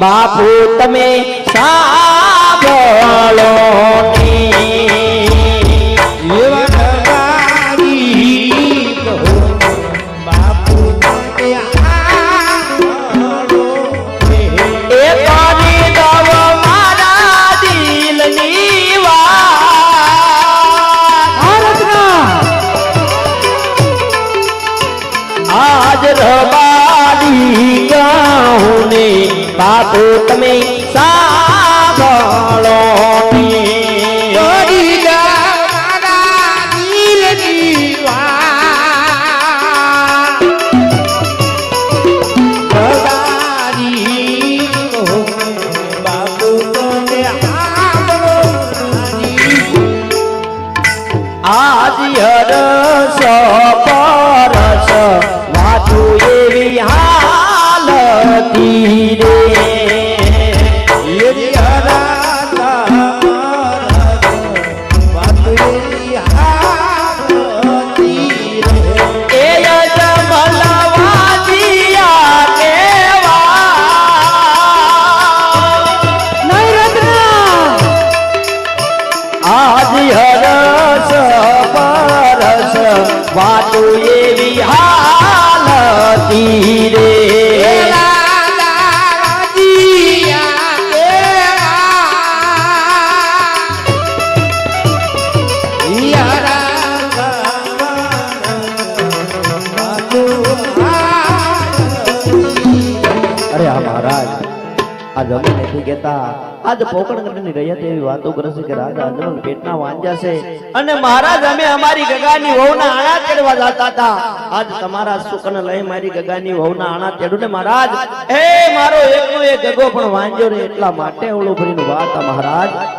બાપુ તમે સાંભળો આજ એવા બાપુ તમે રે. આજ હરસ પરસ આજ હરસ પરસ વાતો એવી હાલતી રે. અરે આ મહારાજ. આ જમી નથી કેતા આજ પોકણ કરીને રહ્યા તેવી વાતો કરે છે કે રાજા અજમલ પેટના વાંજા છે અને મહારાજ અમે અમારી ગગાની વહુના આણા તેડવા જતા હતા. આજ તમારા સુકન લઈ મારી ગગાની વહુના આણા તેડું ને મહારાજ એ મારો એકનો એક ગગો પણ વાંજ્યો રે એટલા માટે ઓળો ભરીને વાત મહારાજ.